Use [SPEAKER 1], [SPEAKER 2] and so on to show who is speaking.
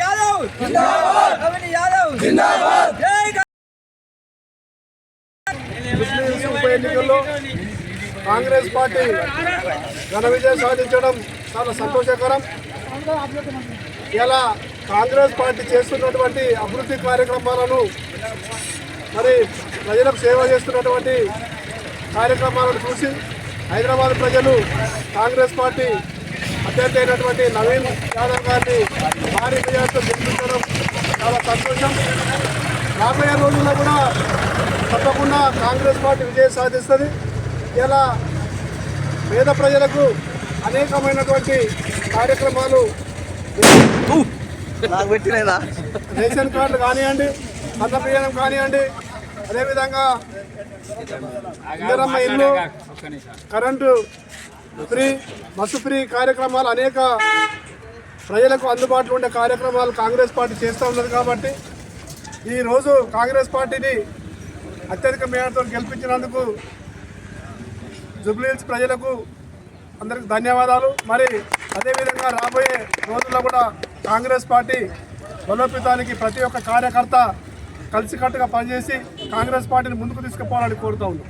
[SPEAKER 1] యాదవ్! యాదవ్!
[SPEAKER 2] ఉప ఎన్నికల్లో కాంగ్రెస్ పార్టీ ఘన విజయం సాధించడం చాలా సంతోషకరం. ఇలా కాంగ్రెస్ పార్టీ చేస్తున్నటువంటి అభివృద్ధి కార్యక్రమాలను మరి ప్రజలకు సేవ చేస్తున్నటువంటి కార్యక్రమాలను చూసి హైదరాబాద్ ప్రజలు కాంగ్రెస్ పార్టీ అభ్యర్థి అయినటువంటి నవీన్ యాదవ్ గారిని భారీ విజయంతో గెలిపించడం చాలా సంతోషం. రాబోయే రోజుల్లో కూడా తప్పకుండా కాంగ్రెస్ పార్టీ విజయం సాధిస్తుంది. ఇలా పేద ప్రజలకు అనేకమైనటువంటి కార్యక్రమాలు రేషన్ కార్డులు కానివ్వండి అన్న బియ్యం కానివ్వండి అదేవిధంగా ఇందిరమ్మ ఇల్లు కరెంటు ఫ్రీ బస్సు ఫ్రీ కార్యక్రమాలు అనేక ప్రజలకు అందుబాటులో ఉండే కార్యక్రమాలు కాంగ్రెస్ పార్టీ చేస్తూ ఉన్నది కాబట్టి ఈరోజు కాంగ్రెస్ పార్టీని అత్యధిక మేరతో గెలిపించినందుకు జుబ్లీహిల్స్ ప్రజలకు అందరికి ధన్యవాదాలు. మరి అదేవిధంగా రాబోయే రోజుల్లో కూడా కాంగ్రెస్ పార్టీ బలోపేతానికి ప్రతి ఒక్క కార్యకర్త కలిసికట్టుగా పనిచేసి కాంగ్రెస్ పార్టీని ముందుకు తీసుకుపోవాలని కోరుతా ఉన్నాం.